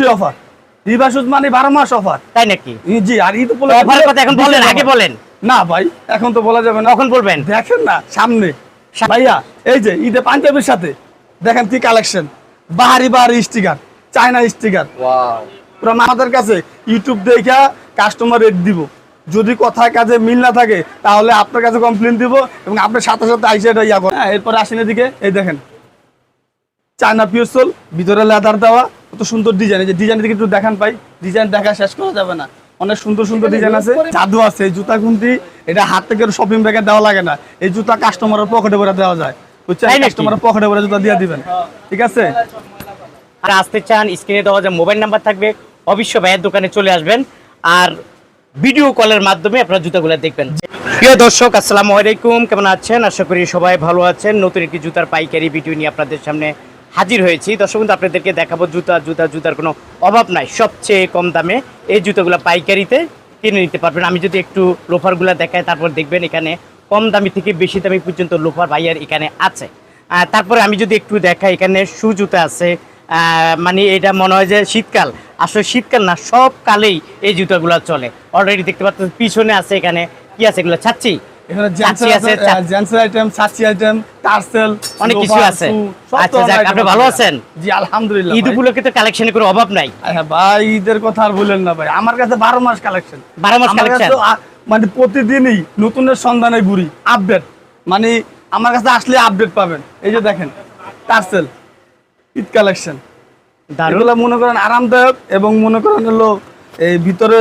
অবশ্যই অফার রিভার্সুজ মানে বারো মাস অফার তাই নাকি? জি আর ঈদ অফারের কথা এখন বলেন আগে বলেন। না ভাই এখন তো বলা যাবে না। কখন বলবেন? দেখেন না সামনে। ভাইয়া এই যে ঈদে পাঞ্জাবের সাথে দেখেন কি কালেকশন বাহারি বাহারি স্টিকার চায়না স্টিকার পুরো আমাদের কাছে ইউটিউব দেখা কাস্টমার রেট দিব। যদি কথায় কাজে মিল না থাকে তাহলে আপনার কাছে কমপ্লেন দিব এবং আপনার সাথে সাথে আইসে এটা ইয়া করেন হ্যাঁ, এরপরে আসেন এদিকে এই দেখেন। চায়না পিওসল ভিতরে লেদার দেওয়া কত সুন্দর ডিজাইন এই যে ডিজাইন দিকে একটু দেখান পাই ডিজাইন দেখা শেষ করা যাবে না। অনেক সুন্দর সুন্দর ডিজাইন আছে। জাদু আছে এই জুতা খুন্তি এটা হাত থেকে শপিং ব্যাগে দেওয়া লাগে না। এই জুতা কাস্টমারের পকেটে ভরে দেওয়া যায়। বুঝছেন? কাস্টমারের পকেটে ভরে জুতা দিয়ে দিবেন। ঠিক আছে? আর আসতে চান স্ক্রিনে দেওয়া যে মোবাইল নাম্বার থাকবে অবশ্যই ভাইয়ের দোকানে চলে আসবেন। আর ভিডিও কলের মাধ্যমে আপনারা জুতাগুলো দেখবেন। প্রিয় দর্শক আসসালামু আলাইকুম। কেমন আছেন? আশা করি সবাই ভালো আছেন। নতুন একটি জুতার পাইকারি ভিডিও নিয়ে আপনাদের সামনে হাজির হয়েছি। দর্শক বন্ধু, আপনাদেরকে দেখাবো জুতা। জুতা, জুতার কোনো অভাব নাই। সবচেয়ে কম দামে এই জুতোগুলো পাইকারিতে কিনে নিতে পারবেন। আমি যদি একটু লোফারগুলো দেখাই, তারপর দেখবেন এখানে কম দামি থেকে বেশি দামি পর্যন্ত লোফার ভাইয়ার এখানে আছে। তারপরে আমি যদি একটু দেখাই, এখানে শু জুতা আছে। মানে এটা মনে হয় যে শীতকাল। আসলে শীতকাল না সব কালেই এই জুতাগুলো চলে। অলরেডি দেখতে পাচ্ছেন, পিছনে আছে এখানে। কি আছে এগুলো? ছাচ্ছি? এখানে চাচ্ছি জেন্টসের আছে, চা- জেন্টসের আইটেম সাচি আইটেম টার্সেল অনেক কিছু আছে। আচ্ছা, যাক, আপনি ভালো আছেন? জি আলহামদুলিল্লাহ ঈদ উপলক্ষে তো কালেকশনের কোনো অভাব নাই। হ্যাঁ ভাই ঈদের কথা আর বলেন না ভাই। আমার কাছে বারো মাস কালেকশন 12 মাস collection? মানে প্রতিদিনই নতুনের সন্ধানে ঘুরি আপডেট মানে আমার কাছে আসলে আপডেট পাবেন। এই যে দেখেন টার্সেল ঈদ কালেকশন এগুলো মনে করেন আরামদায়ক এবং মনে করেন হলো এই ভিতরে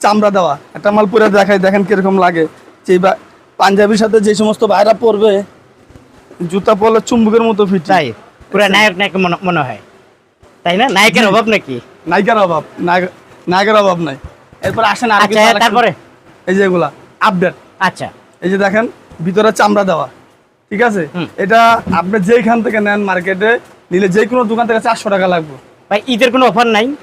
চামড়া দেওয়া। একটা মাল পুরো দেখাই দেখেন কীরকম লাগে। যে পাঞ্জাবির সাথে যে সমস্ত বাইরা পরবে জুতা পরলে চুম্বকের মতো ফিট। তাই? পুরো নায়ক নায়ক মনে- মনে হয়। তাই না? নায়কের অভাব নাকি? নায়িকার অভাব। নায়ক- নায়কের অভাব নাই। এরপর আসেন আর আচ্ছা তারপরে? এই যে এগুলা আপডেট আচ্ছা। এই যে দেখেন ভিতরে চামড়া দেওয়া। ঠিক আছে? এটা আপনি যেইখান থেকে নেন মার্কেটে নিলে যে কোনো দোকান থেকে চারশো টাকা লাগবে। ভাই ঈদের কোনো অফার নাই?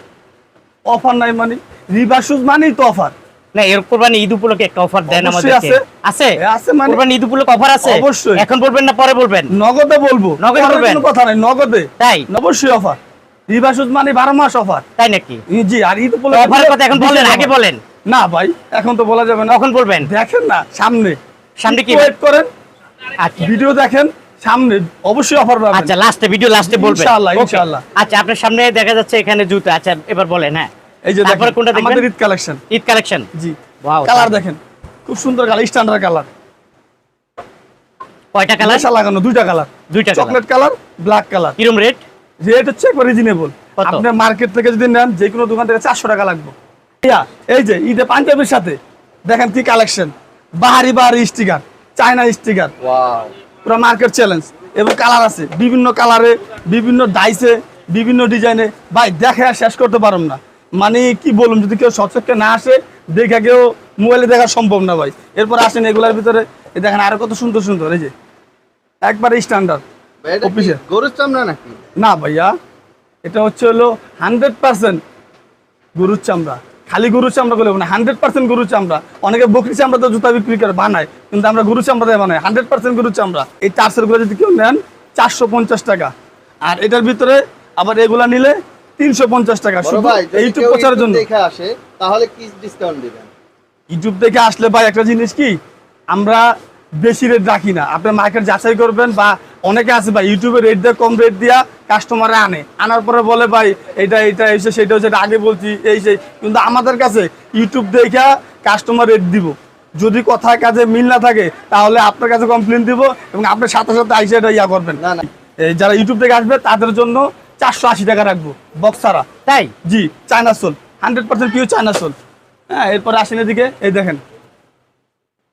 অফার নাই মানে রিভার শুজ মানেই তো অফার। না এর কোরবানি ঈদ উপলক্ষে একটা অফার দেন আমাদেরকে। আছে। আছে? মানে- কোরবানি ঈদ উপলক্ষে অফার আছে? অবশ্যই। এখন বলবেন না পরে বলবেন? নগদে বলব। নগদে বলবেন? কোনো কথা নাই নগদে। তাই? অবশ্যই অফার রিভার মানে বারো মাস অফার তাই নাকি? জি আর ঈদ অফারের কথা এখন বলেন আগে বলেন। না ভাই এখন তো বলা যাবে না। বলবেন? দেখেন না সামনে। সামনে কি? ওয়েট করেন। আচ্ছা। ভিডিও দেখেন সামনে অবশ্যই অফার পাবেন। আচ্ছা লাস্টে ভিডিও লাস্টে বলবেন। ইনশাআল্লাহ, ইনশাআল্লাহ। আচ্ছা আপনার সামনে দেখা যাচ্ছে এখানে জুতো। আচ্ছা এবার বলেন হ্যাঁ। এই যে তারপরে কোনটা দেখবেন? আমাদের ঈদ কালেকশন ঈদ কালেকশন জি। Wow, কালার দেখেন খুব সুন্দর কালার স্ট্যান্ডার্ড কালার কয়টা কালার লাগানো দুইটা কালার দুইটা চকলেট কালার ব্ল্যাক কালার কিরম রেট রেট হচ্ছে রিজনেবল আপনি মার্কেট থেকে যদি নেন যে কোনো দোকান থেকে চারশো টাকা লাগবে। এই যে ঈদে পাঞ্জাবির সাথে দেখেন কি কালেকশন বাহারি বাহারি স্টিকার চায়না স্টিকার পুরো মার্কেট চ্যালেঞ্জ এবং কালার আছে বিভিন্ন কালারে বিভিন্ন ডাইসে বিভিন্ন ডিজাইনে ভাই দেখে আর শেষ করতে পারুম না। মানে কি বলুন যদি কেউ সচক্ষে না আসে দেখে কেউ মোবাইলে দেখা সম্ভব না ভাই। এরপর আসেন এগুলার ভিতরে দেখেন আরও কত সুন্দর সুন্দর এই যে। একবারে স্ট্যান্ডার্ড অফিসে গরুর চামড়া নাকি? না ভাইয়া এটা হচ্ছে হলো হান্ড্রেড পার্সেন্ট গরুর চামড়া। খালি গরুর চামড়া না হান্ড্রেড পার্সেন্ট গরুর চামড়া। অনেকে বকরি চামড়া তো জুতা বিক্রি করে বানায় কিন্তু আমরা গরুর চামড়া দিয়ে বানাই। হান্ড্রেড পার্সেন্ট গরুর চামড়া। এই টার্সেলগুলো যদি কেউ নেন চারশো পঞ্চাশ টাকা। আর এটার ভিতরে আবার এগুলা নিলে তিনশো পঞ্চাশ টাকা। শুধু ইউটিউব প্রচারের জন্য। দেখে আসে তাহলে কি ডিসকাউন্ট দিবেন? ইউটিউব থেকে আসলে ভাই একটা জিনিস কি আমরা বেশি রেট রাখি না। আপনি মার্কেট যাচাই করবেন বা অনেকে আছে ভাই ইউটিউবে রেট দিয়ে কম রেট দিয়া কাস্টমারে আনে। আনার পরে বলে ভাই এটা এটা এসে সেটা হচ্ছে আগে বলছি এই সেই। কিন্তু আমাদের কাছে ইউটিউব দেখা কাস্টমার রেট দিব। যদি কথায় কাজে মিল না থাকে তাহলে আপনার কাছে কমপ্লেন দিব এবং আপনার সাথে সাথে আইসে এটা ইয়া করবেন। না না। যারা ইউটিউব থেকে আসবে তাদের জন্য চারশো আশি টাকা রাখব বক্স ছাড়া। তাই? জি। China sole. Hundred percent pure China sole. হ্যাঁ এরপরে আসেন এদিকে এই দেখেন।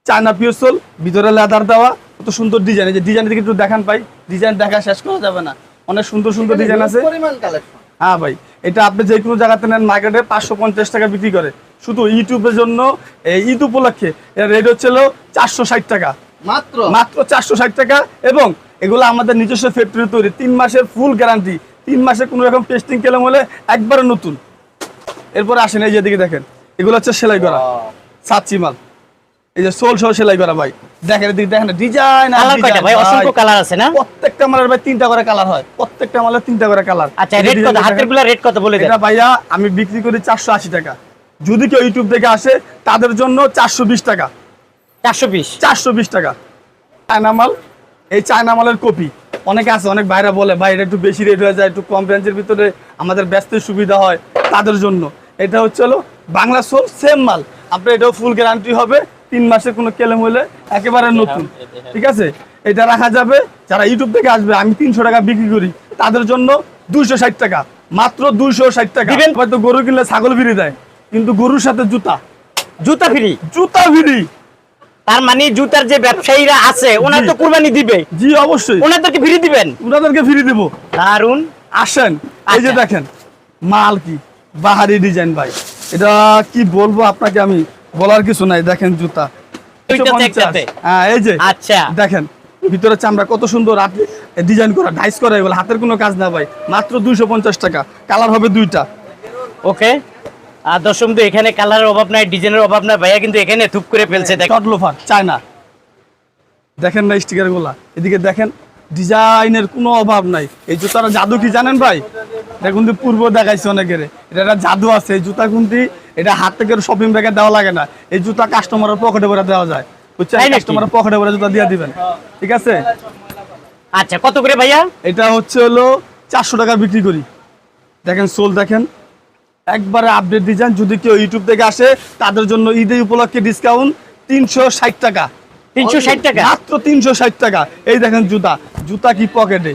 চায়না পিওর সোল ভিতরে লেদার দেওয়া কত সুন্দর ডিজাইন এই যে ডিজাইন দিকে একটু দেখান পাই ডিজাইন দেখা শেষ করা যাবে না। অনেক সুন্দর সুন্দর ডিজাইন আছে। হ্যাঁ ভাই এটা আপনি যে কোনো জায়গাতে নেন মার্কেটে পাঁচশো পঞ্চাশ টাকা বিক্রি করে। শুধু ইউটিউবের জন্য এই ঈদ উপলক্ষে। এর রেট হচ্ছিল চারশো ষাট টাকা। মাত্র? মাত্র চারশো ষাট টাকা। এবং এগুলো আমাদের নিজস্ব ফ্যাক্টরি তৈরি। তিন মাসের ফুল গ্যারান্টি তিন মাসে কোনো রকম টেস্টিং কেলাম হলে একবারে নতুন। এরপর আসেন এই যেদিকে দেখেন এগুলো হচ্ছে সেলাই করা সাতচি মাল। এই যে সোল সহ সেলাই করা ভাই। দেখেন এদিকে দেখেন ডিজাইন কালার কয়টা ভাই? অসংখ্য কালার আছে না? প্রত্যেকটা মালের ভাই তিনটা করে কালার হয়। প্রত্যেকটা মালের তিনটা করে কালার আচ্ছা রেট কত? হাতেরগুলা রেট কত বলে দেন? এটা ভাইয়া আমি বিক্রি করি চারশো আশি টাকা। যদি কেউ ইউটিউব থেকে আসে তাদের জন্য চারশো বিশ টাকা। চারশো বিশ? চারশো বিশ টাকা। চায়না মাল এই চায়না মালের কপি। অনেকে আছে অনেক বাইরে বলে ভাই এটা একটু বেশি রেট হয়ে যায় একটু কম রেঞ্জের ভিতরে আমাদের ব্যস্ত সুবিধা হয় তাদের জন্য। এটা হচ্ছে হলো বাংলা সোল সেম মাল। আপনার এটাও ফুল গ্যারান্টি হবে তিন মাসের কোনো কেলেম হলে একেবারে নতুন। ঠিক আছে? এটা রাখা যাবে যারা ইউটিউব থেকে আসবে আমি তিনশো টাকা বিক্রি করি তাদের জন্য দুইশো ষাট টাকা। মাত্র দুইশো ষাট টাকা। হয়তো গরু কিনলে ছাগল ফিরে দেয় কিন্তু গরুর সাথে জুতা। জুতা ফ্রি? জুতা ফিরি। তার মানে জুতার যে ব্যবসায়ীরা আছে ওনার তো কুরবানি দিবে। জি অবশ্যই। ওনাদেরকে ফ্রি দিবেন? ওনাদেরকে ফিরে দেবো। দারুণ আসেন এই যে আচ্ছা। দেখেন মাল কি বাহারি ডিজাইন ভাই। এটা কি বলব আপনাকে আমি বলার কিছু নাই দেখেন জুতা। ওইটাতে 150 একটাতে। হ্যাঁ এই যে আচ্ছা। দেখেন ভিতরে চামড়া কত সুন্দর ডিজাইন করা ডাইস করা এগুলো হাতের কোনো কাজ না ভাই। মাত্র দুইশো পঞ্চাশ টাকা কালার হবে দুইটা। ওকে। আর দর্শক বন্ধু, এখানে কালারের অভাব নাই ডিজাইনের অভাব নাই। ভাইয়া কিন্তু এখানে থুপ করে ফেলছে চায়না। দেখেন না স্টিকারগুলা এদিকে দেখেন ডিজাইনের কোনো অভাব নাই। এই জুতার জাদু কি জানেন ভাই? এটা কিন্তু পূর্ব দেখাইছে অনেকের। এটা একটা জাদু আছে এই জুতা কিন্তু এটা হাত থেকে শপিং ব্যাগে দেওয়া লাগে না। এই জুতা কাস্টমারের পকেটে ভরে দেওয়া যায়। বুঝছেন? কাস্টমারের পকেটে ভরে জুতা দিয়ে দিবেন। ঠিক আছে? আচ্ছা কত করে ভাইয়া? এটা হচ্ছে হলো চারশো টাকা বিক্রি করি। দেখেন সোল দেখেন। একবারে আপডেট ডিজাইন যদি কেউ ইউটিউব থেকে আসে তাদের জন্য ঈদের উপলক্ষে ডিসকাউন্ট তিনশো ষাট টাকা। তিনশো ষাট টাকা? মাত্র তিনশো ষাট টাকা। এই দেখেন জুতা। জুতা কি পকেটে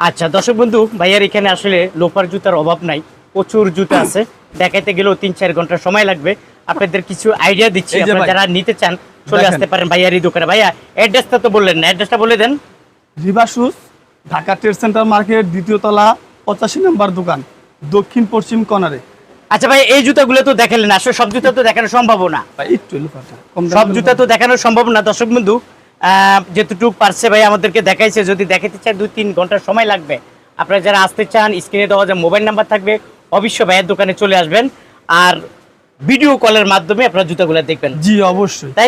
আচ্ছা দর্শক বন্ধু ভাইয়ার এখানে আসলে লোফার জুতার অভাব নাই। প্রচুর জুতা আছে। দেখাইতে গেলেও তিন চার ঘণ্টা সময় লাগবে। আপনাদের কিছু আইডিয়া দিচ্ছি। আপনারা যারা নিতে চান চলে আসতে পারেন ভাইয়ারই দোকানে। ভাইয়া অ্যাড্রেসটা তো বললেন না। অ্যাড্রেসটা বলে দেন। রিভাসুস ঢাকা ট্রেড সেন্টার মার্কেট দ্বিতীয় তলা পঁচাশি নম্বর দোকান। দক্ষিণ পশ্চিম কর্নারে আচ্ছা ভাই এই জুতাগুলো তো দেখালেন আসলে সব জুতা তো দেখানো সম্ভব না। সব জুতা তো দেখানো সম্ভব না দর্শক বন্ধু। আহ, যেটুকু পারছে ভাই আমাদেরকে দেখাইছে যদি দেখাতে চান দুই তিন ঘণ্টা সময় লাগবে। আপনারা যারা আসতে চান স্ক্রিনে দেওয়া যে মোবাইল নাম্বার থাকবে অবশ্যই ভাইয়ের দোকানে চলে আসবেন। আর ভিডিও কলের মাধ্যমে আপনারা জুতাগুলো দেখবেন। জি অবশ্যই। তাই